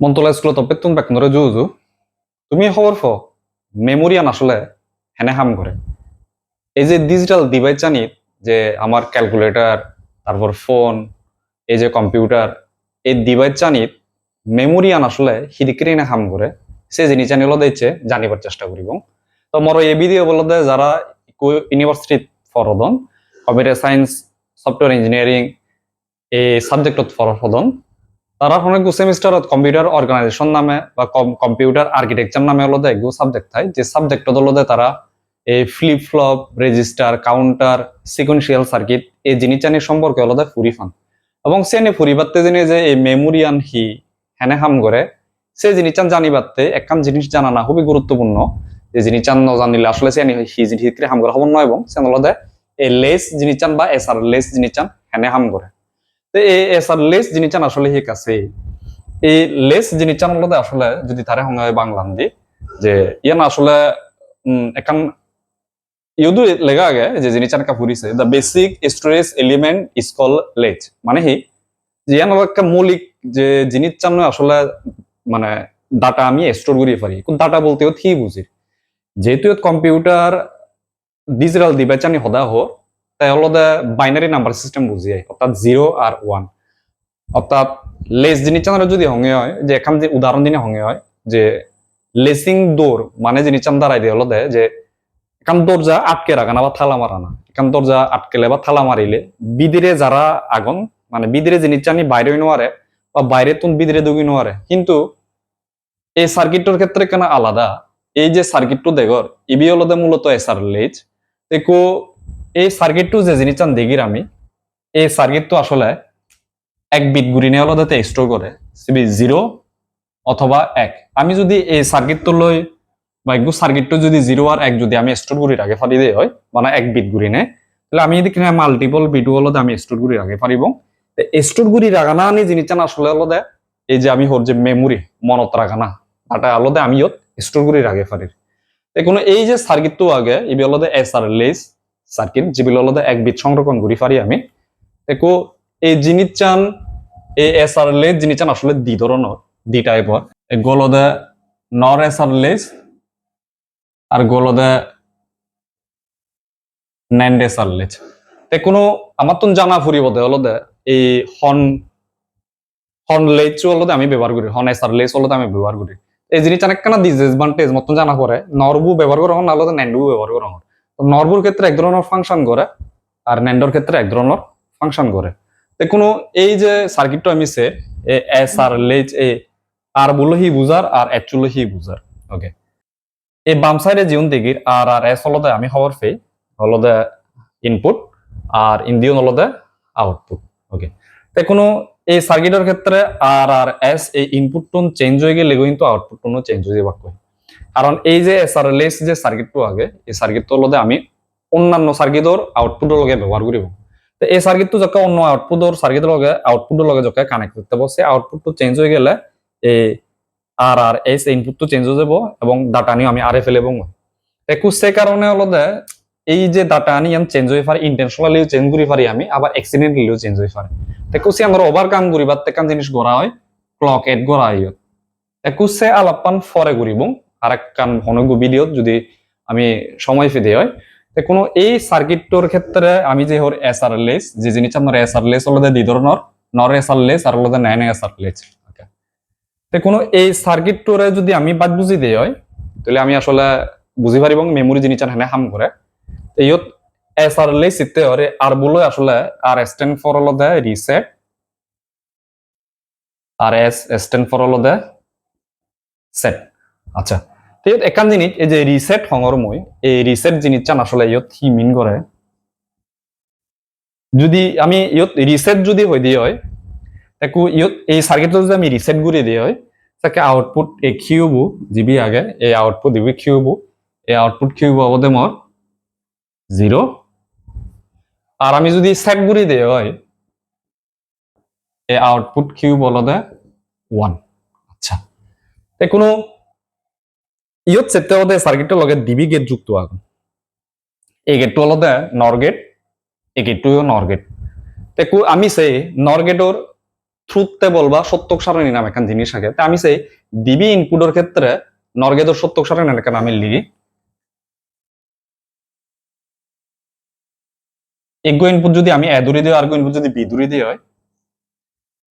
মন্তলা স্কুলত বেতন বেতনরে জুজু তুমি খবর ফ মেমোরিয়ান আসলে হেনে হাম করে এই যে ডিজিটাল ডিভাইস জানি যে আমার ক্যালকুলেটর তারপর ফোন এই যে কম্পিউটার এই ডিভাইস জানি মেমোরিয়ান আসলে হিদিকিরি না হাম করে সে জিনিস জানিল দিচ্ছে জানিবার চেষ্টা করিব তো মোর এই ভিডিও বলতে যারা ইউনিভার্সিটি ফরদন কম্পিউটার সায়েন্স সফটওয়্যার ইঞ্জিনিয়ারিং এই সাবজেক্টত ফরদন তারা অনেক সেমিস্টারত কম্পিউটার অর্গানাইজেশন নামে বা কম্পিউটার আর্কিটেকচার নামে হলো একগু সাবজেক্ট থাকে যে সাবজেক্ট হলো তারা এই flip flop register counter sequential circuit এই জিনিস জানি সম্পর্কে হলো ফুরি ফান। এবং সে নে ফুরি বাত্তে জেনে যে এই মেমোরিয়ান হি হেনে হাম করে সে জিনিস চান জানি বাত্তে একখান জিনিস জানা না, খুবই গুরুত্বপূর্ণ যে জিনিস চান ন জানিলে আসলে সে হি জিনিস হাম করে হবন নয় এবং সে হলো এই লেস জিনিস চান বা এস আর লেস জিনিস চান হেনে হাম করে জিনিস চান আসলে হিক আছে এই লেস জিনিস চান আসলে যদি তারে দি যে ইয়ান আসলে একান ইউদু লেগা আগে, যে জিনিস চান the basic storage element is called latch. মানে হি, যে ইয়ান মৌলিক, যে জিনিস চান আসলে মানে ডাটা আমি স্টোর করি পারি। কোন ডাটা বলতে থি বুঝি। যেহেতু কম্পিউটার ডিজিটাল ডিভাইস আমি সদা হো তাই হলো বাইনারি নাম্বার সিস্টেম বুঝিয়ে অর্থাৎ জিরো আর ওয়ান অর্থাৎ লেস জিনিস চান যদি হঙে হয়, যে এখান যে উদাহরণ দিনে হঙে হয়, যে লেসিং দৌড় মানে জিনিস চান দাঁড়াই দিয়ে হলো দে যে এখান দরজা আটকে রাখা না বা থালা মারা না, এখান দরজা আটকেলে বা থালা মারিলে বিদিরে যারা আগন মানে বিদিরে জিনিস চানি বাইরে নোয়ারে বা বাইরে তুন বিদিরে দুগি নোয়ারে, কিন্তু এই সার্কিটটার ক্ষেত্রে কেন আলাদা? এই যে সার্কিটটো দেখর ইবি হলো মূলত এসার লেজ দেখো এই সার্কিটটো যে জিনিস চান দেখির আমি, এই সার্কিটটো আসলে এক বিট গুড়ি নিয়ে আলাদাতে স্টোর করে, সিবি জিরো অথবা এক। আমি যদি এই সার্কিটটো লৈ বা একটু সার্কিটটো যদি জিরো আর এক যদি আমি স্টোর করি আগে ফারি দিয়ে হয় মানে এক বিট গুড়ি নেয় তাহলে আমি যদি কিনা মাল্টিপল বিট হলতে আমি স্টোর করি আগে পারিব স্টোর করি রাখানা আনি জিনিস চান আসলে আলাদা এই যে আমি হর যে মেমোরি মনত রাখানা তাটা আলাদা আমি ইয়ত স্টোর করি রাখে পারির কোনো এই যে সার্কিটটো আগে ইবি আলাদা এস আর লেস সার্কিট যেগুলো আলাদা এক বিট সংরক্ষণ করি, পারি আমি। দেখো, এই জিনিস চান, এই এস আর লেস জিনিস চান, আসলে দি ধরনের দি টাইপর গোলদে নর এস আর লেস আর গোলদে ন্যান্ড এস আর লেস তে কোনো, আমার তো জানা ফুরিব দে হলদে এই হন হন লেচ হলদে আমি ব্যবহার করি হন এস আর লেস হলদে আমি ব্যবহার করি। এই জিনিস অনেক কেন ডিসএডভান্টেজ মতন জানা পরে, নরবু ব্যবহার করা হন আলাদা ন্যান্ডবু ব্যবহার করা হন তো নরবুর ক্ষেত্রে এক ধরনের ফাংশন করে, আর ন্যান্ডর ক্ষেত্রে এক ধরনের ফাংশন করে। তো কোনো এই যে সার্কিটটা সে এস, আর লেজ এ, আর বলল হি বুঝার, আর অ্যাকচুয়ালি হি বুঝার ওকে এই বাম সাইডে জিউন দিগির আর আর, এস হলদে আমি খবর পেয়ে হলদে ইনপুট আর ইন্ডিয়ন হলদে আউটপুট ওকে তো কোনো এই সার্কিটের ক্ষেত্রে আর আর, এস, এই ইনপুট টোন চেঞ্জ হয়ে গেলে কিন্তু আউটপুট টোনও চেঞ্জ হয়ে কই কারণ এই যে এস আর লেস যে সার্কিটটো আগে, এই সার্কিটটো হলদে আমি অন্যান্য সার্কিটর আউটপুটের লগে ব্যবহার করিব তো এই সার্কিটটো যখন অন্য আউটপুটর সার্কিটের লগে আউটপুটের লগে যখন কানেক্ট করতে সেই আউটপুটটো চেঞ্জ হয়ে গেলে এই আর আর এস ইনপুটটো চেঞ্জ হয়ে যাব এবং ডাটা নিয়ে আমি আরে ফেলে এবং একু সে কারণে হলো এই যে ডাটা আনি আমি চেঞ্জ হয়ে পারি ইন্টেনশনালিও চেঞ্জ করি পারি আমি, আবার অ্যাক্সিডেন্টালিও চেঞ্জ হয়ে পারে একু সে আমরা ওভারকাম করি বা তেকান জিনিস গড়া হয় ক্লক এড গড়া হয়। একু সে আলাপান ফরে করিব আর এক কান ভিডিও যদি আমি সময় ফিরে হয়। তো কোনো এই সার্কিটটোর ক্ষেত্রে আমি যে হর এস আর লেস যে জিনিস আপনার এস আর লেস হলো দুই ধরনের নর এস আর লেস আর হলো নাইন এস আর লেস তো কোনো এই সার্কিটটোরে যদি আমি বাদ বুঝি দিই হয়, তাহলে আমি আসলে বুঝি পারিব মেমোরি জিনিস হেনে হাম করে। ইয়ত এস আর লেস ইতে হরে আর বলে আসলে আর স্ট্যান্ড ফর হলো দে reset R S stand for হলো দে সেট আচ্ছা। ইয়ত একান জিনিস এই যে রিসেট হঙর মই, এই রিসেট জিনিস চান আসলে ইয়ত কি মিন করে যদি আমি ইয়ত রিসেট যদি হই দিয়ে হয়, তাকু ইয়ত এই যদি আমি রিসেট হয়, তাকে আউটপুট এ আগে, এই আউটপুট দিবি কিউবু এই আউটপুট কিউব অবদে মর আর আমি যদি সেট করে দিয়ে হয়, এই আউটপুট কিউব অলদে ওয়ান আচ্ছা। কোনো ইয়ত সেটতে হতে সার্কিটটা লগে ডিবি গেট যুক্ত আগুন এই গেটটো অলদে নর গেট এই গেটটো নর গেট তে আমি সেই নর গেটর টেবল বা সত্যক সারণী নাম এখান জিনিস আগে তা আমি সেই ডিবি ইনপুটের ক্ষেত্রে নর্গেদর সত্যক সারণী এখানে আমি লিখি। এগো ইনপুট যদি আমি এ দূরে দিই আর্গো ইনপুট যদি বি দিয়ে হয়।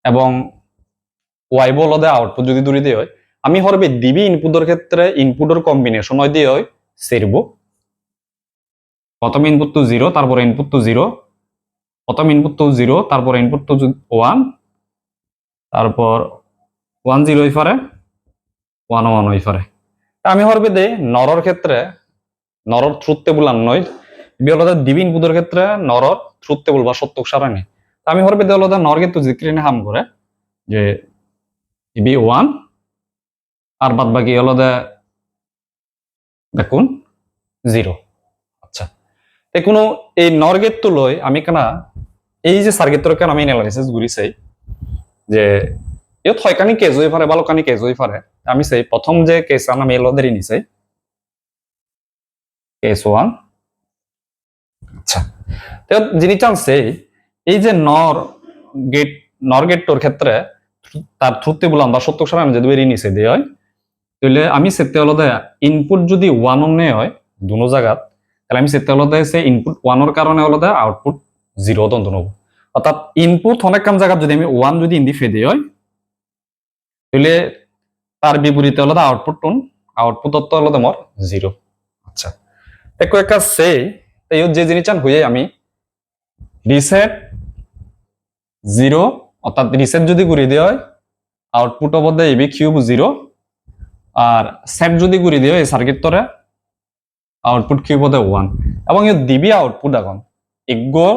এবং ওয়াই বল দে আউটপুট যদি দূরে দিয়ে হয়। আমি হরবে ডিবি ইনপুটের ক্ষেত্রে ইনপুটের কম্বিনেশন হয় দিয়ে সেরবো প্রথম ইনপুট টু জিরো তারপরে ইনপুট টু জিরো প্রথম ইনপুট টু জিরো তারপরে ইনপুট টু ওয়ান তারপর ওয়ান জিরো হই পারে ওয়ান ওয়ান হই পারে। আমি হরবে দে নরর ক্ষেত্রে, নরর টেবুল আর নয়। বিহলতা দিবি ইনপুটের ক্ষেত্রে নরর ট্রুথ টেবুল বা সত্যক সারানি তা আমি হরবে দেওয়া নর কিন্তু জিক্রিনে হাম করে, যে বি ওয়ান আর বাদ বাকি হলো দেখুন জিরো আচ্ছা। কোনো এই নরগেট তো লই আমি কেনা, এই যে সার্গেটর কেন আমি অ্যানালাইসিস ঘুরিছে যে ইয়ত হয়কানি কেজ হয়ে পারে ভালোকানি কেজ হয়ে পারে আমি সেই প্রথম যে কেস আন আমি এলোদেরই নিছে কেস ওয়ান আচ্ছা। তো যিনি চান্সে এই যে নর গেট নর গেটটোর ক্ষেত্রে তার থ্রুতে বললাম বা সত্য সারা যদি বেরিয়ে নিছে দিয়ে হয় তাহলে আমি সেতে হলো ইনপুট যদি ওয়ান অনে হয়, দুনো জায়গাত তাহলে আমি সেতে হলো সে ইনপুট ওয়ানের কারণে হলো আউটপুট জিরো দন্ত নেব অর্থাৎ ইনপুট অনেক কাম জায়গা যদি আমি ওয়ান যদি ইন্দি ফেদে হয়, তাহলে তার বিপরীতে হলো আউটপুট টুন আউটপুট তো হলো মোর জিরো আচ্ছা একো একটা সে এই যে জিনিস চান হয়ে আমি রিসেট জিরো অর্থাৎ রিসেট যদি করে দেওয়া হয় আউটপুট অবধে এবি কিউব জিরো আর সেট যদি করে দিও, এই সার্কিট তরে আউটপুট কিউব হতে ওয়ান এবং ইয়ত দিবি আউটপুট এখন। ইগো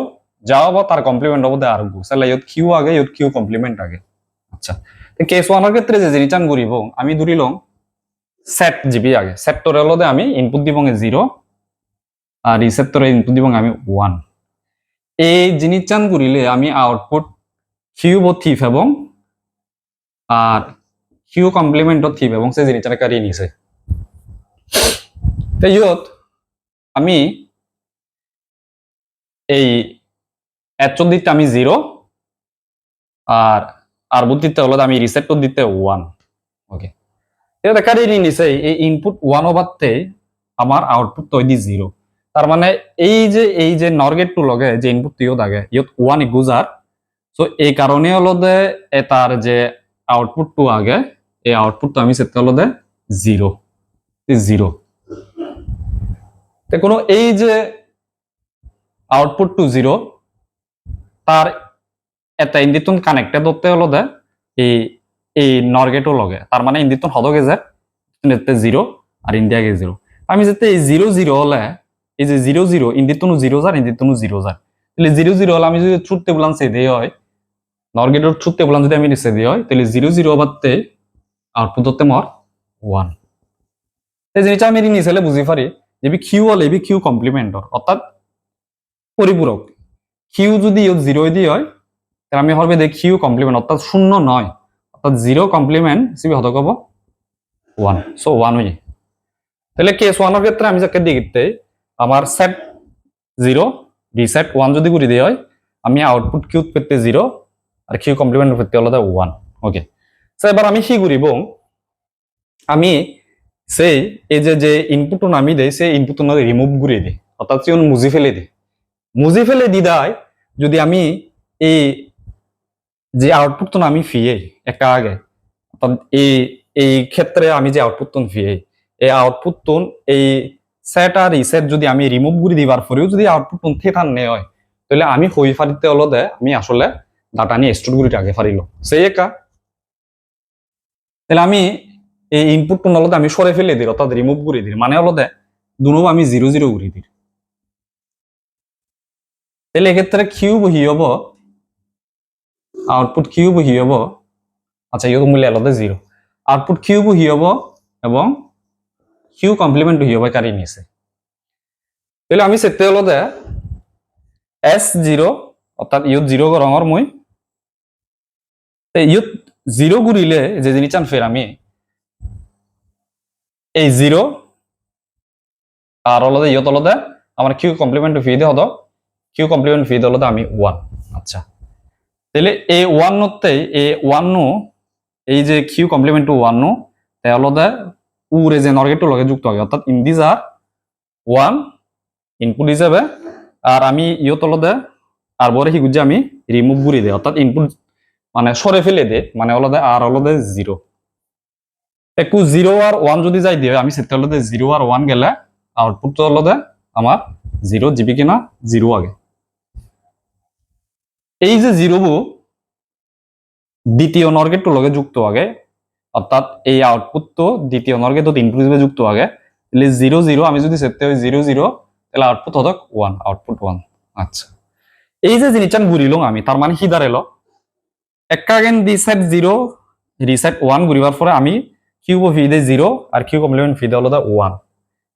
যাওয়া বা তার কমপ্লিমেন্ট হব আর গো। তাহলে ইয়ত কিউ আগে, ইয়ত কিউ কমপ্লিমেন্ট আগে। আচ্ছা কেস ওয়ানের ক্ষেত্রে যে জিনিস করিব আমি ধরিলাম সেট জিবি আগে। সেট তোরে হলো আমি ইনপুট দিব জিরো আর রিসেপ্টরে ইনপুট দিব আমি ওয়ান এই জিনিস চান করিলে আমি আউটপুট কিউব থিফ এবং আর কিউ কমপ্লিমেন্ট থিফ এবং সেই জিনিসটা কারিয়ে নিছে তো ইয়ত, আমি এই এচর দিতে আমি জিরো আর আর বুথ দিতে হলো আমি রিসেপ্টর দিতে ওয়ান ওকে এটা দেখারই নিছে, এই ইনপুট ওয়ান ওভারতে আমার আউটপুট তৈরি জিরো তার মানে এই যে এই যে নরগেট টু লগে যে ইনপুট তুইও থাকে, ইয়ত ওয়ান ইগুজার সো এই কারণে হলো যে তার যে আউটপুট টু আগে এই আউটপুট তো আমি সেটা হলো দে জিরো জিরো কোনো এই যে আউটপুট টু জিরো তার এটা ইন্দিতন কানেক্টেড হতে হলো দে, এই এই নরগেটও লগে। তার মানে ইন্দিতন হদকে যে জিরো আর ইন্ডিয়া গে জিরো আমি যেতে এই জিরো জিরো হলে, এই যে জিরো জিরো ইন্দিতনু জিরো যার ইন্দিতনু জিরো যার। তাহলে জিরো জিরো হলে আমি যদি ট্রুথ টেবল আনসে দিয়ে হয়, নরগেটের ট্রুথ টেবল যদি আমি নিচে দিয়ে হয়, তাহলে জিরো জিরো বাদতে আউটপুট হতে মর ওয়ান এই জিনিসটা আমি নিচে বুঝি পারি যে কিউ হলে এবি কিউ কমপ্লিমেন্টর অর্থাৎ পরিপূরক। কিউ যদি জিরো দিয়ে হয়, তাহলে আমি হবে দেখ কিউ কমপ্লিমেন্ট অর্থাৎ শূন্য নয়, অর্থাৎ জিরো কমপ্লিমেন্ট সিবি হতে কব ওয়ান সো ওয়ান হয়ে তাহলে কেস ওয়ানের ক্ষেত্রে আমি যাকে দিতে আমার সেট জিরো রিসেট ওয়ান যদি করে দিয়ে হয়, আমি আউটপুট কিউ পেতে জিরো আর কিউ কমপ্লিমেন্ট পেতে হলো ওয়ান ওকে এবার আমি কি করিব? আমি সেই এই যে যে ইনপুট আমি দেয় সেই ইনপুট রিমুভ করে দিই। অর্থাৎ সে মুজি ফেলে দিই। মুজি ফেলে দি দেয়, যদি আমি এই যে আউটপুট আমি ফিয়ে একটা আগে, অর্থাৎ এই এই ক্ষেত্রে আমি যে আউটপুট ফিয়ে এই আউটপুট এই সেট আর রিসেট যদি আমি রিমুভ করে দিবার পরেও যদি আউটপুট থেটান নে হয়, তাহলে আমি হই ফারিতে হলো দে, আমি আসলে ডাটা নিয়ে স্টোর আগে ফারিল। সেই একা তাহলে আমি এই ইনপুট হলো আমি সরে ফেলে দিই, অর্থাৎ রিমুভ করে দিই। মানে হলো দুনো আমি জিরো জিরো করে দিই। তাহলে এক্ষেত্রে কিউ বহি হব আউটপুট কিউ বহি হব আচ্ছা ইয়ে মূল্য আলাদা জিরো আউটপুট কিউ বহি হব এবং কিউ কমপ্লিমেন্ট হই হব কারি নিছে তাহলে আমি সেতে হলো দে এস জিরো অর্থাৎ ইয়ত জিরো রঙর মই ইয়ত জিরো ঘুরিলে যে জিনিস চান ফের আমি, এই জিরো আর হলো ইয়ত হলো দে আমার কিউ কমপ্লিমেন্ট ফি দিয়ে হতো কিউ কমপ্লিমেন্ট ফি হলো আমি ওয়ান আচ্ছা। তাহলে এই ওয়ান নতে এই ওয়ান নো, এই যে কিউ কমপ্লিমেন্ট টু ওয়ান নো তাহলে উরে যে নর্গেটটো লগে যুক্ত হবে, অর্থাৎ ইন্দিজ আর ওয়ান ইনপুট হিসাবে, আর আমি ইয়ত অলদে আর বরে হিগুজ আমি রিমুভ করে দিই, অর্থাৎ ইনপুট মানে সরে ফেলে দে মানে অলদে আর অলদে জিরো একটু জিরো আর ওয়ান যদি যাই দিয়ে, আমি সেটা অলদে জিরো আর ওয়ান গেলে আউটপুট তো অলদে আমার জিরো জিবি কিনা জিরো আগে। এই যে জিরোবু দ্বিতীয় নর্গেটটো লগে যুক্ত আগে, অর্থাৎ এই আউটপুট তো দ্বিতীয় নর্গেটত ইনপুট হিসেবে যুক্ত আগে, তাহলে জিরো জিরো আমি যদি সেটতে হয় জিরো জিরো তাহলে আউটপুট হতো ওয়ান আউটপুট ওয়ান আচ্ছা। এই যে জিনিসটা ঘুরিলাম আমি, তার মানে হিদার এলো। একাগেন রিসেট জিরো রিসেট ওয়ান ঘুরিবার পরে আমি কিউব ফি দে জিরো আর কিউ কমপ্লিমেন্ট ফি দে হলো ওয়ান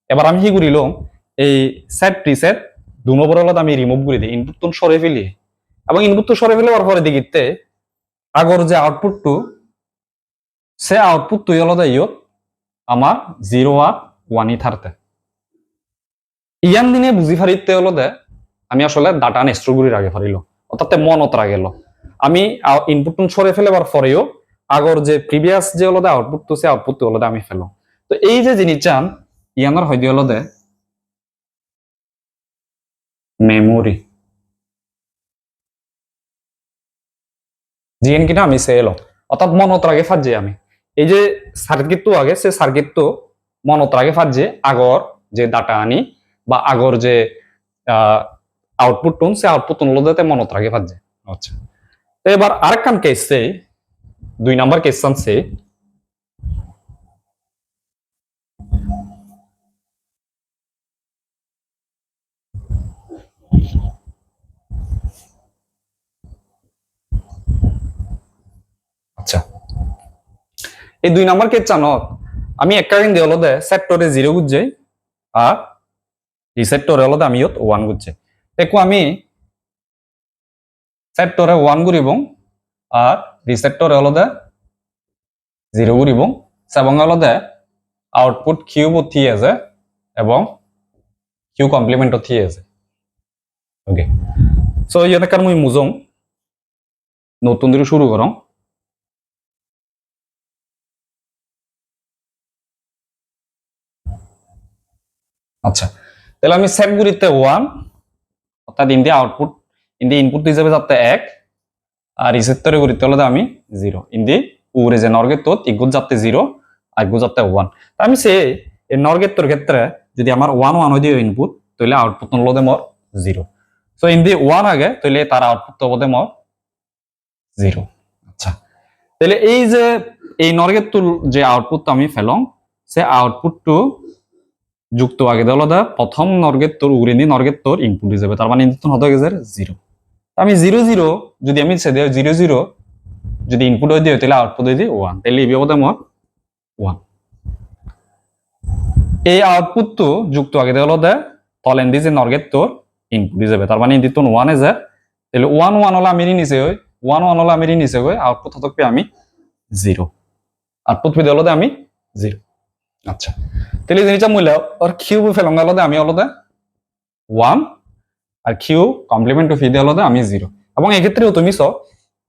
এবার আমি কি ঘুরিলাম এই সেট রিসেট দু নম্বর হলো আমি রিমুভ করে দিই ইনপুট তো সরে ফেলি এবং ইনপুট তো সরে ফেলে পরে দেখিতে আগর যে আউটপুটটো সে আউটপুট তুই হলো ইয়ত আমার জিরো আর ওয়ানই থারতে ইয়ান দিনে বুঝি ফারিতে হলো দে আমি আসলে ডাটা নেস্ট্রগুলির আগে ফারিল অর্থাৎ মনত গেল আমি ইনপুট সরে ফেলেবার পরেও আগর যে প্রিভিয়াস যে হলো আউটপুট তো সে আউটপুট হলো আমি ফেলো। তো এই যে জিনিস চান ইয়ানোর হয়তো হলো দে মেমোরি জিএন কিনা আমি সে এলো অর্থাৎ মনত আগে ফাজে আমি। এই যে সার্কিট তো আগে সে সার্কিট তো মনত আগে ফাজে আগর যে ডাটা আনি বা আগর যে আউটপুট টোন সে আউটপুট টোন লোদাতে মনত রাখে ফাজে আচ্ছা। তো এবার আরেকখান কেস দুই নাম্বার কেস সে আচ্ছা। এই দুই নাম্বার কেস জানত আমি দিন দিয়ে হলো দে সেক্টরে জিরো গুজে আর রিসেপ্টরে হলো আমি ওয়ান গুজে দেখো আমি সেক্টরে ওয়ান গুরিব আর রিসেপ্টরে হলো দে জিরো গুরিব এবং হলো দে আউটপুট কিউব থি আছে এবং কিউ কমপ্লিমেন্ট থি আছে ওকে সো ইয়াতে মুই মুজং, নতুন দিকে শুরু করং। আচ্ছা তাহলে আমি সেট গুলিতে ওয়ান অর্থাৎ ইন্দি আউটপুট ইন্দি ইনপুট হিসেবে যাতে এক, আর রিসেপ্টরে গুলিতে হলে আমি জিরো ইন্দি উরে যে নর্গেত ইগুত যাতে জিরো আর ইগুত যাতে ওয়ান আমি সে এই নর্গেতর ক্ষেত্রে যদি আমার ওয়ান ওয়ান হয়ে ইনপুট তাহলে আউটপুট নলদে মর জিরো সো ইন্দি ওয়ান আগে, তাহলে তার আউটপুট তো বোধে মর জিরো আচ্ছা তাহলে এই যে, এই নর্গেতুর যে আউটপুট আমি ফেলং, সে আউটপুটটো যুক্ত আগে দেওয়া দা, প্রথম নর্গের তোর উড়েনি নর্গের তোর ইনপুট হিসেবে। তার মানে ইনপুট হতে গেছে জিরো আমি জিরো জিরো যদি আমি জিরো জিরো যদি ইনপুট হয়ে দিও, তাহলে আউটপুট হয়ে দিই ওয়ান তাহলে এই বিপদে মত ওয়ান এই আউটপুট তো যুক্ত আগে দেওয়া দে তলেন দি যে নর্গের তোর ইনপুট হিসেবে তার মানে ইনপুট ওয়ান এজে তাহলে ওয়ান ওয়ান হলে আমি নিচে হই। ওয়ান ওয়ান হলে আমি নিচে হই। আউটপুট হতক আমি জিরো আউটপুট পেয়ে দেওয়া আমি জিরো আচ্ছা। তাহলে জিনিসটা মূল্য। ওর কিউ ফেলং আলাদা আমি আলাদা ওয়ান আর কিউ কমপ্লিমেন্ট টু ফিদে আলাদা আমি জিরো এবং এক্ষেত্রেও তুমি চ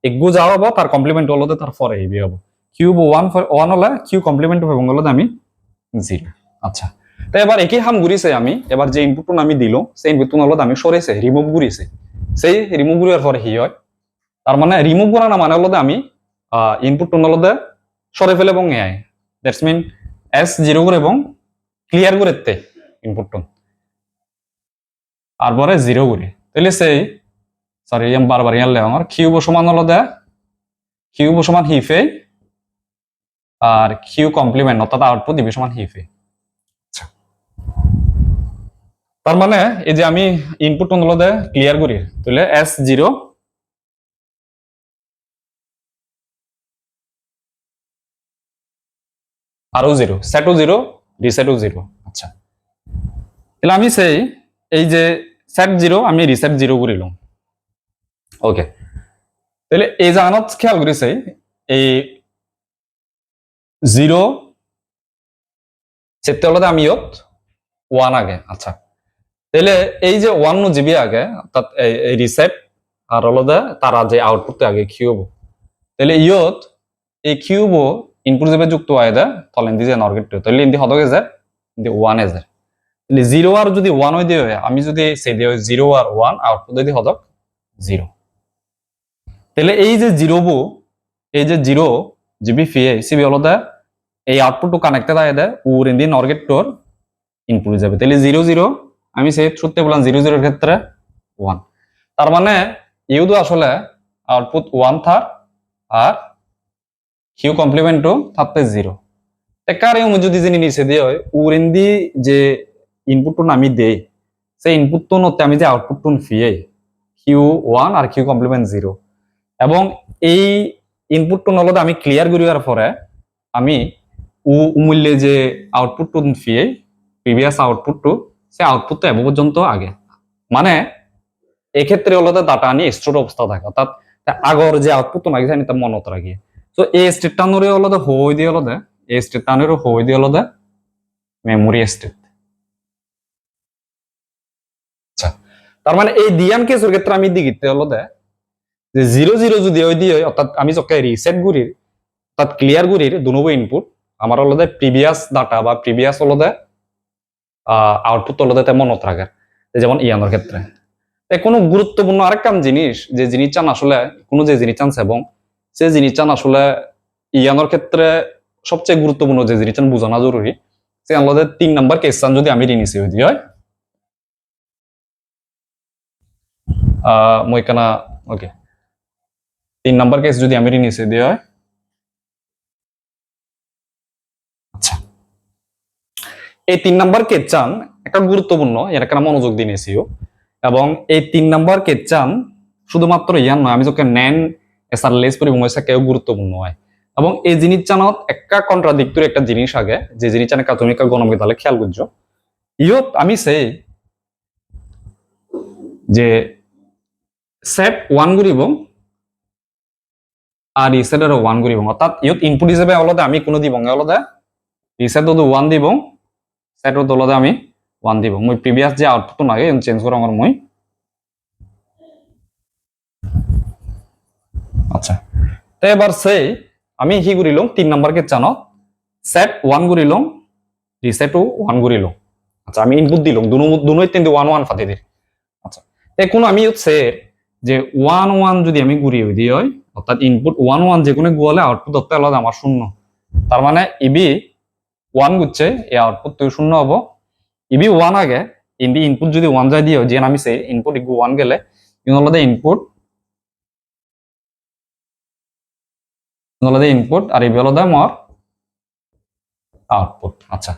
এগু যা হব, তার কমপ্লিমেন্ট আলাদা তার পরে এবি হব। কিউব ওয়ান ওয়ান হলে কিউ কমপ্লিমেন্ট ফেলং আলাদা আমি জিরো আচ্ছা তো এবার একই হাম ঘুরিছে আমি। এবার যে ইনপুট আমি দিল, সেই ইনপুট আলাদা আমি সরেছে রিমুভ ঘুরিছে সেই রিমুভ ঘুরিয়ার পরে হি হয়? তার মানে রিমুভ করা না মানে আলাদা আমি ইনপুট আলাদা সরে ফেলে এবং এআই দ্যাটস মিন এস জিরো করে এবং ক্লিয়ার করে তে ইনপুটটা আর পরে জিরো করে। তাহলে সেই সরি বারবার ইয়ালে আমার কিউব সমান হলো দে। কিউব সমান হিফে আর কিউ কমপ্লিমেন্ট অর্থাৎ আউটপুট দিবে সমান হিফে আচ্ছা। তার মানে এই যে আমি ইনপুট হলো দে ক্লিয়ার করি। তাহলে এস জিরো আরও জিরো সেটও জিরো রিসেটও জিরো আচ্ছা। তাহলে আমি সেই এই যে সেট জিরো আমি রিসেট জিরো করিলাম ওকে তাহলে এই যে আনত খেয়াল করেছে এই জিরো সেটতে হলে আমি ইয়ত ওয়ান আগে আচ্ছা। তাহলে এই যে ওয়ান জিবি আগে অর্থাৎ এই রিসেট আর হলদে তারা যে আউটপুট আগে কিউব তাহলে ইয়ত এই কিউব ইনপুট হিসেবে যুক্ত হয় দে তলেন দিয়ে নর্গেট তাহলে ইন্দি হদক এজে ইন্দি ওয়ান এজে তাহলে জিরো আর যদি ওয়ান হয়ে দিয়ে আমি যদি সে দিয়ে জিরো আর ওয়ান আউটপুট যদি হদক জিরো তাহলে এই যে জিরো বু, এই যে জিরো জিবি ফিয়ে সিবি হলদে এই আউটপুটটো কানেক্টেড আয় দে উর ইন্দি নর্গেট টোর ইনপুট যাবে। তাহলে জিরো জিরো আমি সেই সত্যি বললাম জিরো জিরোর ক্ষেত্রে ওয়ান তার মানে ইউদু আসলে আউটপুট ওয়ান থার আর কিউ কমপ্লিমেন্ট টু থাকতে জিরো একারে আমি যদি যিনি নিচে দিয়ে হয় উর ইন দি যে ইনপুটটো আমি দেই। সেই ইনপুটটো নতে আমি যে আউটপুটটো ফিয়ে কিউ ওয়ান আর কিউ কমপ্লিমেন্ট জিরো এবং এই ইনপুটটো নলতে আমি ক্লিয়ার করিবার পরে আমি উ মূল্যে যে আউটপুটটো ফিয়ে প্রিভিয়াস আউটপুটটো সে আউটপুটটা এব পর্যন্ত আগে। মানে এক্ষেত্রে হলো ডাটা আনি স্টোর অবস্থা থাকে। অর্থাৎ আগর যে আউটপুট লাগিছে আমি তার মনত রাখি তো এই স্টেটটা নরে হলো হই দিয়ে হলো এই স্টেটটা নরে হই দিয়ে হলো মেমোরি স্টেট আচ্ছা তার মানে এই দিয়ান কেসের ক্ষেত্রে আমি দিগিতে হলো দে, যে জিরো জিরো যদি ওই দিয়ে অর্থাৎ আমি যখন রিসেট গুরির অর্থাৎ ক্লিয়ার গুরির দুনবো ইনপুট আমার হলো প্রিভিয়াস ডাটা বা প্রিভিয়াস হলো আউটপুট হলো মনত রাখার যেমন ইয়ানোর ক্ষেত্রে। কোনো গুরুত্বপূর্ণ আরেক কাম জিনিস যে জিনিস চান আসলে, কোনো যে জিনিস চান এবং সে জিনিস চান আসলে ইয়ানোর ক্ষেত্রে সবচেয়ে গুরুত্বপূর্ণ যে জিনিস চান বোঝানো জরুরি সে আমাদের তিন নাম্বার কেস চান যদি আমি রিনিসি হই হয়। মই কেনা ওকে তিন নাম্বার কেস যদি আমি রিনিসি দিয়ে হয়। আচ্ছা। এই তিন নাম্বার কেস চান একটা গুরুত্বপূর্ণ, এর একটা মনোযোগ দিনেছিও এবং এই তিন নাম্বার কেচান শুধুমাত্র ইয়ান নয়, আমি যখন নেন, এসার লেস পরিবহন কেউ গুরুত্বপূর্ণ হয়। এবং এই জিনিস চানত একটা কন্ট্রাদিক্টরি একটা জিনিস আগে, যে জিনিস চানে কাতুনিকা গণমিক তাহলে খেয়াল করছ। ইয়ত আমি সেই যে সেট ওয়ান করিব আর রিসেটের ওয়ান করিব অর্থাৎ ইয়ত ইনপুট হিসেবে অলদে আমি কোনো দিব অলদে রিসেট ওয়ান দিব সেট অলদে আমি ওয়ান দিব। মই প্রিভিয়াস যে আউটপুট লাগে চেঞ্জ করা আমার মই আচ্ছা। তো এবার সেই আমি হি করিলাম তিন নাম্বারকে জানো সেট ওয়ান করিলাম রিসেটও ওয়ান করিলাম আচ্ছা আমি ইনপুট দিলাম দুনো দুনোই তিন ওয়ান ওয়ান ফাটি দিই আচ্ছা। এখন আমি হচ্ছে যে ওয়ান ওয়ান যদি আমি ঘুরিয়ে দিই, হয় অর্থাৎ ইনপুট ওয়ান ওয়ান যে কোনো গুয়ালে আউটপুট ধরতে আলাদা আমার শূন্য। তার মানে ইবি ওয়ান গুচ্ছে এই আউটপুট তুই শূন্য হব। ইবি ওয়ান আগে ইন্দি ইনপুট যদি ওয়ান যায় দিয়ে যে নামিছে ইনপুট ইগু ওয়ান গেলে ইনলদে ইনপুট ইনলদে ইনপুট আর ইবি হলদে মর আউটপুট আচ্ছা।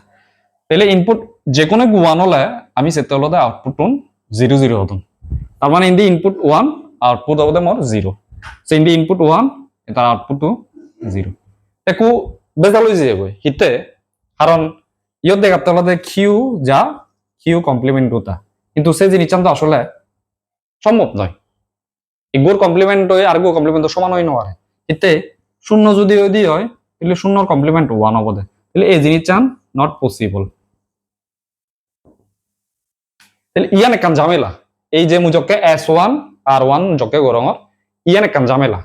তাহলে ইনপুট যে কোনো ওয়ান হলে, আমি সেটা হলদে আউটপুট জিরো জিরো হতুন। তার মানে ইন্দি ইনপুট ওয়ান আউটপুট হবদে মর জিরো সো ইন্দি ইনপুট ওয়ান তার আউটপুট টু জিরো একু বেজাল হয়ে যাবে হিতে, কারণ ইয়ত দেখাতে হলে কিউ যা কিউ কমপ্লিমেন্ট টুতা কিন্তু সে জিনিস তো আসলে সম্ভব নয়। ইগুর কমপ্লিমেন্ট হয়ে আর গো কমপ্লিমেন্ট সমান হই নয়। এতে শূন্য যদি ওই দিয়ে হয়, তাহলে শূন্যর কমপ্লিমেন্ট ওয়ান হব দে। তাহলে এই জিনিস চান নট পসিবল তাহলে ইয়ান একান ঝামেলা। এই যে মুজকে এস ওয়ান, আর ওয়ান জকে গরঙর ইয়ান একান ঝামেলা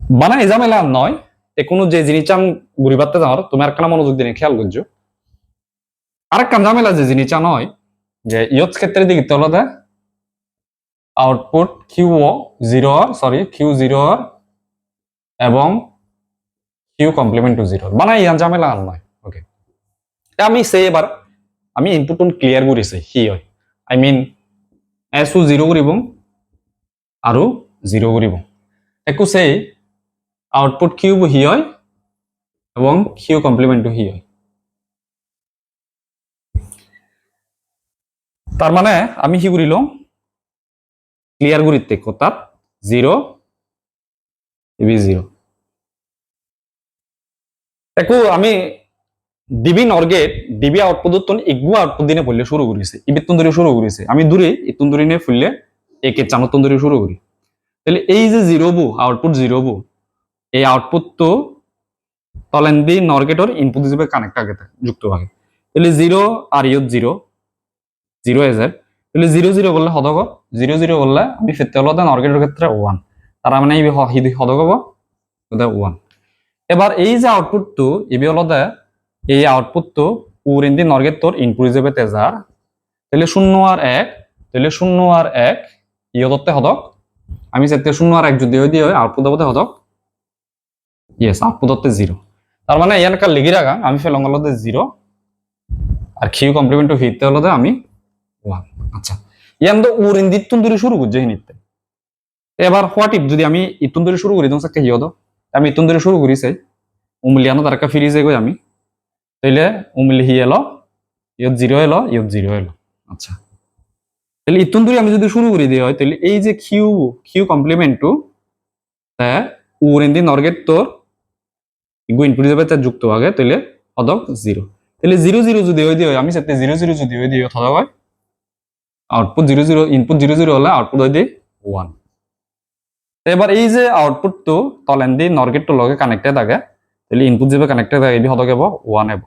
বানা এই ঝামেলা নয় এ কোনো যে জিনিস চান ঘুরি পারতে যাওয়ার তুমি আর মনোযোগ দিয়ে খেয়াল করছ আরেক কাম ঝামেলা যে জিনিস নয়, যে ইয়ত ক্ষেত্রে দিকে তলদে output Q zero sorry Q zero এবং কিউ কমপ্লিমেন্ট টু জিরো বানাই ইয়ান আর নয় ওকে আমি সে এবার আমি ইনপুট ক্লিয়ার করিছে কি হয়। আই মিন এসও জিরো করিব আৰু জিরো করিব একো সেই আউটপুট কিউ হি হয়, এবং কিউ কমপ্লিমেন্ট টু হি হয়। তার মানে আমি কি করিল ক্লিয়ার করিতে অর্থাৎ জিরো এবি জিরো একো আমি ডিবি নরগেট ডিবি আউটপুট তুন ইগু আউটপুট দিনে ফুললে শুরু করেছে। ইবি তুন্দরি শুরু করেছে। আমি দূরে এই তুন্দরি নিয়ে ফুললে একে চানো তুন্দরি শুরু করি। তাহলে এই যে জিরো বু আউটপুট জিরো বু, এই আউটপুট তো তলেন দি নরগেটর ইনপুট হিসেবে কানেক্ট আগে যুক্ত থাকে তাহলে জিরো আর ইয়ত জিরো জিরো এজের তাহলে জিরো জিরো করলে হদক জিরো জিরো বললে আমি ফিরতে হলো দেন ক্ষেত্রে ওয়ান তার মানে এই হিদি হব ওয়ান এবার এই যে আউটপুট আউটপুটটো ইবি হলো এই আউটপুটটো উর ইন দি নর্গেট তোর ইনপুট হিসেবে তেজার তাহলে শূন্য আর এক, তাহলে শূন্য আর এক ইয়দত্তে হদক আমি সেতে শূন্য আর এক যদি হয়ে, দিয়ে আউটপুট দেবতে হদক ইয়েস আউটপুট হতে জিরো তার মানে ইয়ানকার লিগি রাখা, আমি ফেলং হলো জিরো আর কিউ কমপ্লিমেন্ট হিতে হলো দে আমি ওয়ান আচ্ছা ইয়ান তো উর ইন দিতুন দূরে শুরু করছে হিনিতে এবার হোয়াট ইফ যদি আমি ইতুন দূরে শুরু করি, তখন সাথে হিয়দ আমি ইতুন দূরে শুরু করি চাই উমলিয়ানো তার ফিরি যাই আমি। তাইলে উমলি হি এলো ইয়ত জিরো এলো ইয়ত জিরো এলো। আচ্ছা। তাহলে ইতুন দূরে আমি যদি শুরু করে দিই হয় তাহলে এই যে কিউ কিউ কমপ্লিমেন্ট টু উর ইন দি নর্গেট তোর ইনপুট হিসেবে তার যুক্ত আগে তাহলে হদক জিরো। তাহলে জিরো জিরো যদি হয়ে দিয়ে আমি সাথে জিরো জিরো যদি হয়ে দিয়ে হদক হয় output zero zero input zero zero হলে আউটপুট হয়ে দিয়ে ওয়ান এবার এই যে আউটপুট তো তলেন দি নর্গেট তো লগে কানেক্টেড থাকে তাহলে ইনপুট যেভাবে কানেক্টেড থাকে এই হদক হব ওয়ান হব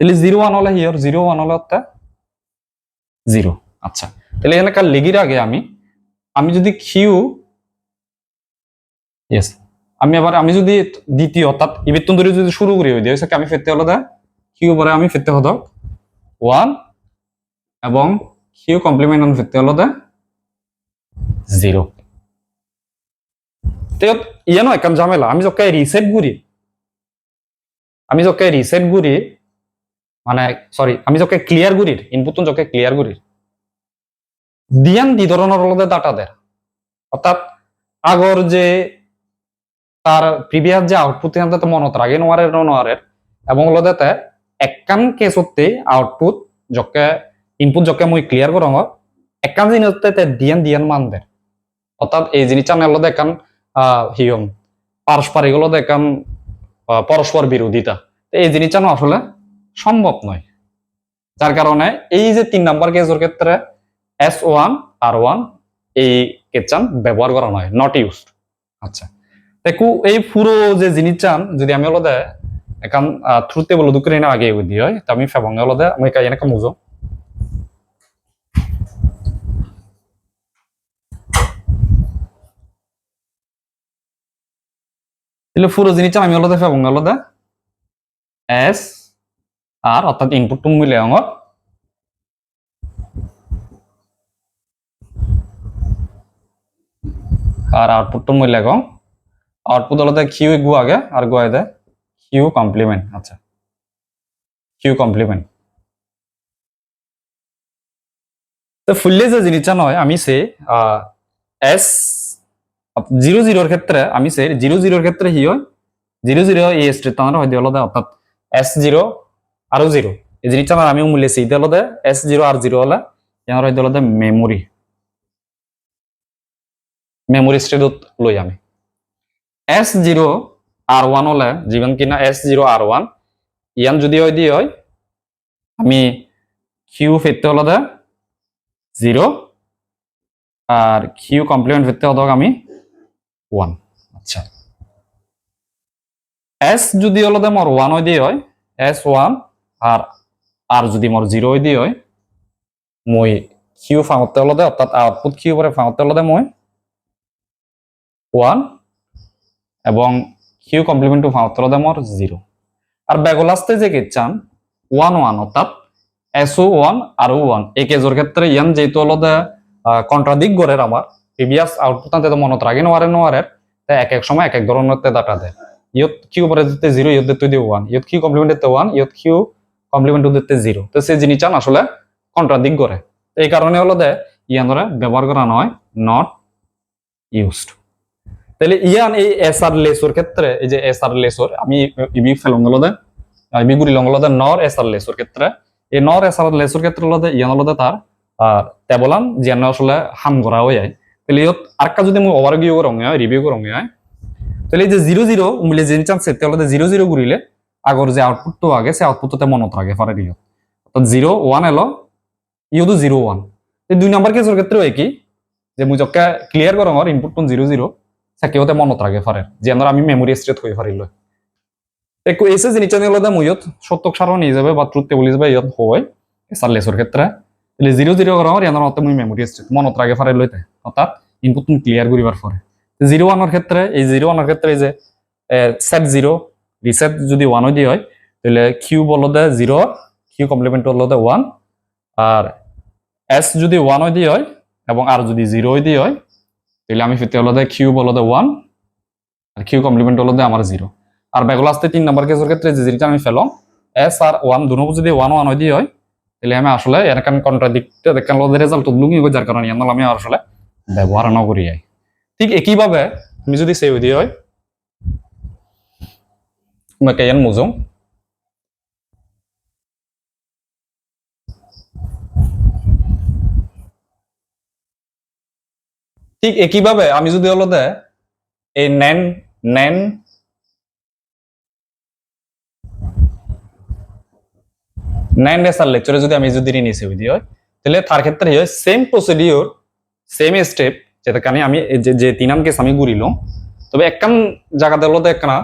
তাহলে জিরো ওয়ান হলে হিয়র জিরো ওয়ান হলে হতে জিরো। আচ্ছা তাহলে এখানে কার লেগির আগে আমি আমি যদি কিউ ইয়েস আমি আবার, আমি যদি দ্বিতীয়, অর্থাৎ ইবেতন ধরে যদি শুরু করি, ওই দিয়ে আমি ফেরতে হলো দা কিউ পরে আমি ফেরতে হতো ওয়ান এবং কিউ কমপ্লিমেন্ট আমি ফেরতে হলো দা, জিরো। ইয়ানো একান ঝামেলা, আমি যখন রিসেট ঘুরি আমি যখন রিসেট ঘুরি মানে সরি আমি যখন ক্লিয়ার ঘুরির ইনপুট যখন ক্লিয়ার ঘুরির দিয়ান দি ধরনের হলদে ডাটা দেয় অর্থাৎ আগর যে তার প্রিভিয়াস যে আউটপুট তো মনত রাখে নোয়ারের নোয়ারের এবং হলদেতে একখান কেস হতে আউটপুট যকে ইনপুট যকে মই ক্লিয়ার করো একখান জিনিসতে দিয়ান দিয়ান মান দেয় অর্থাৎ এই জিনিসটা হলদে একান হিয়ম পারস্পরিক হলদে একান পরস্পর বিরোধিতা এই জিনিসটা আসলে সম্ভব নয়। যার কারণে এই যে তিন নাম্বার কেসের ক্ষেত্রে এস ওয়ান আর ওয়ান এই কেচান ব্যবহার করা নয় নট ইউজড আচ্ছা। দেখো, এই পুরো যে জিনিস চান যদি আমি হলদে এখন থ্রুতে বলো দুঃখ না আগে দি হয়, তো আমি ফেবং হলদে আমি কাই এনেকা মুজো। পুরো জিনিসটা আমি হলদে ফেবং হলদে এস আর অর্থাৎ ইনপুট টু মিলে অঙ্গর আর আউটপুট টু মিলে গং আউটপুট হলো কিউ গু আগে আর গু আগে কিউ কমপ্লিমেন্ট আচ্ছা। কিউ কমপ্লিমেন্ট তো ফুললে যে জিনিসটা নয় আমি সে এস জিরো জিরোর ক্ষেত্রে, আমি সে জিরো জিরোর ক্ষেত্রে হি হয়? জিরো জিরো এই স্টেট তার হয় হলো অর্থাৎ এস জিরো আরও জিরো এই জিনিসটা আমি মূল্য সেইটা হলো এস জিরো আর জিরো হলে ইয়ার হয় হলো মেমোরি মেমোরি স্টেটত লই আমি। এস জিরো আর ওয়ান হলে জীবন কিনা এস জিরো আর ওয়ান ইয়ান যদি হয় দিয়ে হয়, আমি কিউ ফেরতে হলো দে জিরো আর কিউ কমপ্লিমেন্ট ফেরতে হতো আমি ওয়ান আচ্ছা। এস যদি হলো দে মোর ওয়ান হয় দিয়ে হয় এস ওয়ান আর আর যদি মোর জিরো দিয়ে হয়, মই কিউ ফাঙতে হলো দে অর্থাৎ আউটপুট কিউ পরে ফাঙতে হলো দে মই ওয়ান এবং কিউ কমপ্লিমেন্ট টু ফাউত্তর দামর জিরো আর বেগলাস্তে যে চান ওয়ান ওয়ান অর্থাৎ এসও ওয়ান আর ওয়ান এই কেজের ক্ষেত্রে ইয়ান যেহেতু হলো কন্ট্রাদিক গড়ের আমার প্রিভিয়াস আউটপুট তো মনত রাখি নোয়ারে নোয়ারে তাই এক এক সময় এক এক ধরনের ডাটা দেয়। ইয়ত কিউ পরে জিরো ইয়ত দিতে দিয়ে ওয়ান ইয়ত কিউ কমপ্লিমেন্ট দিতে ওয়ান ইয়ত কিউ কমপ্লিমেন্ট দিতে জিরো তো সেই চান আসলে কন্ট্রাদিক করে। এই কারণে হলো দে ইয়ান ধরে ব্যবহার করা নয় নট ইউজড তাহলে ইয়ান এই এস আর লেসোর ক্ষেত্রে, এই যে এস আর লেসোর আমি ইবি ফেলঙ্গলদে ইবি গুরি লঙ্গলদে নর এস আর লেসোর ক্ষেত্রে। এই নর এস আর লেসোর ক্ষেত্রে লদে ইয়ান লদে তার আর তেবলান জিয়ান আসলে হাম করা হয়ে যায়। তাহলে ইয়ত আরেকটা যদি মই ওভার ভিউ করে হয় রিভিউ করে হয়। তাহলে এই যে জিরো জিরো মিলে যে চান্স হলদে জিরো জিরো ঘুরিলে আগর যে আউটপুট তো আগে সে আউটপুটতে মনত রাখে ফারে দিও অর্থাৎ জিরো ওয়ান এলো ইয়তো জিরো ওয়ান দুই নাম্বার কেসের ক্ষেত্রেও একই। যে মুই যকে ক্লিয়ার করো আমার ইনপুট জিরো জিরো থাকিওতে মনত রাখে ফারে যেন আমি মেমোরি স্টেট হয়ে ফারিল একটু এসে জিনিসটা নিয়ে হলো মুইয়ত সত্যক সারও নিয়ে যাবে, বা ট্রুথ টেবল হিসেবে ইয়াত হয়। এসার লেসর ক্ষেত্রে তাহলে জিরো জিরো করা আমার ইয়ানোর মতে মুই মেমোরি স্টেট মনত রাখে ফারে লইতে অর্থাৎ ইনপুট তুমি ক্লিয়ার করিবার পরে জিরো ওয়ানের ক্ষেত্রে এই জিরো ওয়ানের ক্ষেত্রে যে সেট জিরো রিসেট যদি ওয়ান দিয়ে হয়, তাহলে কিউ বলো দে জিরো কিউ কমপ্লিমেন্ট হলো দে ওয়ান আর এস যদি ওয়ান দিয়ে হয় এবং আর যদি জিরো দিয়ে হয়, তাহলে আমি ফিরতে হলো দে কিউ বলো দে ওয়ান আর কিউ কমপ্লিমেন্ট হলো দে আমার জিরো আর বেগুলো আসতে তিন নাম্বার কেসের ক্ষেত্রে যে জিনিসটা আমি ফেলাম এস আর ওয়ান দুনো যদি ওয়ান ওয়ান দিয়ে হয়, তাহলে আমি আসলে এরকম কন্ট্রাডিক্ট দেখান রেজাল্ট লুঙ্গি যার কারণে আমি আসলে ব্যবহার না করি। যাই ঠিক একইভাবে তুমি যদি সেভ দিয়ে হয় ইয়ান মুজুম ঠিক একইভাবে আমি যদি হলো দে এই নেন নেন নাইন ডেস আর লেকচারে যদি আমি যদি নিচে দিই হয় তাহলে তার ক্ষেত্রে হয় সেম প্রসিডিওর সেম স্টেপ যেটা কানে আমি যে তিনান কেস আমি ঘুরিল তবে একখান জায়গাতে হলো একখানা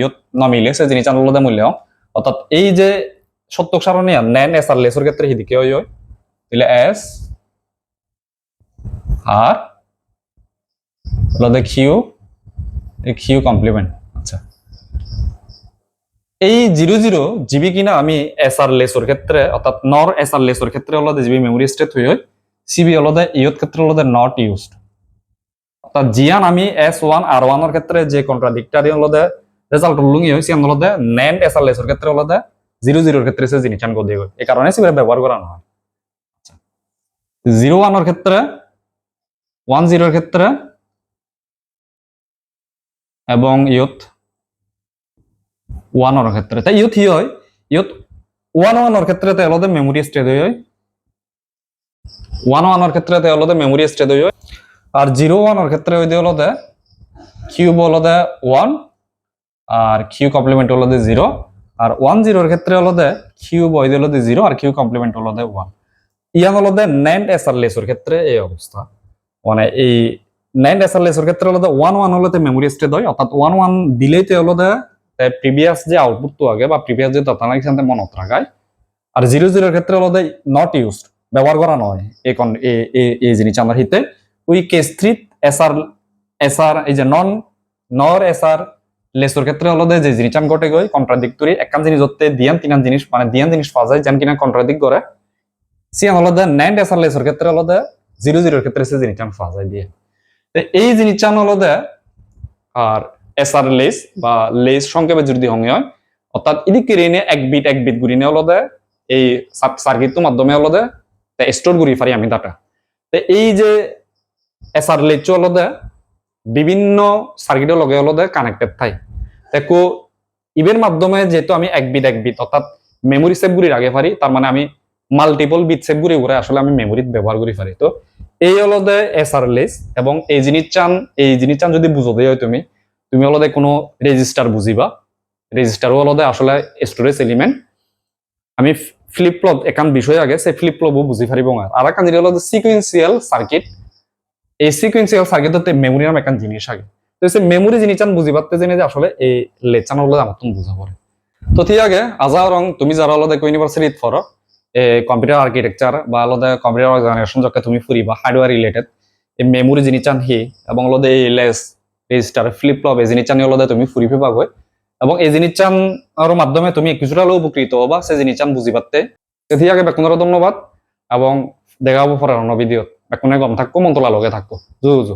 ইয়ত নামিলে সে জিনিস আনলো মূল্য। অর্থাৎ এই যে সত্যক সারণী নেন এস আর লেসের ক্ষেত্রে হিদিকে হয় হয় তাহলে এস আর হলো কিউ কিউ কমপ্লিমেন্ট আচ্ছা। এই জিরো জিরো জিবি কিনা আমি এস আর লেসর ক্ষেত্রে, অর্থাৎ নর এস আর লেসর ক্ষেত্রে হলো জিবি মেমোরি স্টেট হয়ে হয় সিবি হলো ইয়ত ক্ষেত্রে হলো নট ইউজড অর্থাৎ জিয়ান আমি এস ওয়ান আর ওয়ানের ক্ষেত্রে যে কন্ট্রাডিক্টারি হলো রেজাল্ট লুঙ্গি হয় সিয়ান হলো নেন এস আর লেসর ক্ষেত্রে হলো জিরো জিরোর ক্ষেত্রে সে জিনিস আন দিয়ে এই কারণে সিবি ব্যবহার করা হয় জিরো ওয়ানের ক্ষেত্রে ওয়ান জিরোর ক্ষেত্রে এবং ইয়ত ওয়ানৰ ক্ষেত্রে। তাই ইয়ত কি হয়? ইয়ত ওৱান ওৱানৰ ক্ষেত্রে তেওঁলোকে মেমোরি স্টেট হয় ওৱান ওৱানৰ ক্ষেত্রে তেওঁলোকে মেমোরি স্টেট হয় আর জিরো ওয়ানের ক্ষেত্রে হইতে হলো কিউব হলো ওয়ান আর কিউ কমপ্লিমেন্ট হলো জিরো আর ওয়ান জিরোর ক্ষেত্রে হলো কিউব হইতে হলো জিরো আর কিউ কমপ্লিমেন্ট হলো ওয়ান ইয়ান হলো নাইন এস আর লেসের ক্ষেত্রে এই অবস্থা। মানে এই নাইন এস আর লেসের ক্ষেত্রে হলো ওয়ান ওয়ান হলো মেমোরি স্টেট হয়, অর্থাৎ ওয়ান ওয়ান দিলেই হলো প্রিভিয়াস যে আউটপুট তো আগে, বা প্রিভিয়াস যে তথ্য নাকি সেখানে মনত রাখায়। আর জিরো জিরোর ক্ষেত্রে হলো নট ইউজড ব্যবহার করা নয় এই জিনিস আমার হিতে। ওই কেস থ্রি এসআর এসআর এই যে নন নর এসআর লেসর ক্ষেত্রে হলো যে জিনিস আমি ঘটে গই কন্ট্রাডিক্টরি একখান জিনিস ধরতে দিয়ান তিনান জিনিস মানে দিয়ান জিনিস পাওয়া যায়, যেন কিনা কন্ট্রাডিক্ট করে। সিয়ান হলো নাইন এসআর লেসর ক্ষেত্রে হলো জিরো জিরোর ক্ষেত্রে সে জিনিস পাওয়া যায় দিয়ে। তো এই জিনিস হলো আর এসআর লেস বা লেস সংক্ষেপে যদি হঙে হয়, অর্থাৎ এদিকে রেনে এক বিট এক বিট গুড়ি নেওয়া হলো এই সার্কিটটোর মাধ্যমে হলো স্টোর গুড়ি পারি আমি ডাটা তো এই যে এসআর লেচ হলো বিভিন্ন সার্কিটের লগে হলো কানেক্টেড থাই। দেখো ইভের মাধ্যমে যেহেতু আমি এক বিট এক বিট অর্থাৎ মেমোরি সেভ গুড়ির আগে পারি, তার মানে আমি মাল্টিপল বিট সেভ গুড়ি করে আসলে আমি মেমোরিত ব্যবহার করি পারি। তো এই হলো এসআর লেস এবং এই জিনিস চান, এই জিনিস চান যদি বুঝো দেয় তুমি তুমি হলো কোনো রেজিস্টার বুঝিবা। রেজিস্টারও হলো আসলে স্টোরেজ এলিমেন্ট আমি ফ্লিপফ্লপ একান বিষয় আগে, সেই ফ্লিপফ্লপও বুঝি পারিব না আর একান জিনিস হলো সিকুয়েন্সিয়াল সার্কিট এই সিকুয়েন্সিয়াল সার্কিটতে মেমোরি নাম একান জিনিস আগে। তো সেই মেমোরি জিনিস চান বুঝি পারতে জেনে যে আসলে এই লেচান হলো আমার তুমি বুঝা পড়ে। তো ঠিক আগে আজা রং, তুমি যারা হলো দেখো ইউনিভার্সিটিত ফর কম্পিউটার আর্কিটেকচার বা আলাদা কম্পিউটার অর্গানাইজেশন যখন তুমি ফুরিবা হার্ডওয়্যার রিলেটেড এই মেমোরি জিনিস চান হি, এবং হলো এই লেস রেজিস্টার ফ্লিপফ্লপ এই জিনিস চান হলো তুমি ফুরিবে পাগৈ এবং এই জিনিস চান আর মাধ্যমে তুমি কিছুটা হলেও উপকৃত হবা, সেই জিনিস চান বুঝি পারতে। তেতিয়া আগে বেকুনের ধন্যবাদ, এবং দেখা হব পরের অন্য ভিডিওত বেকুনে গম থাকব মন্তলা থাকব জু জু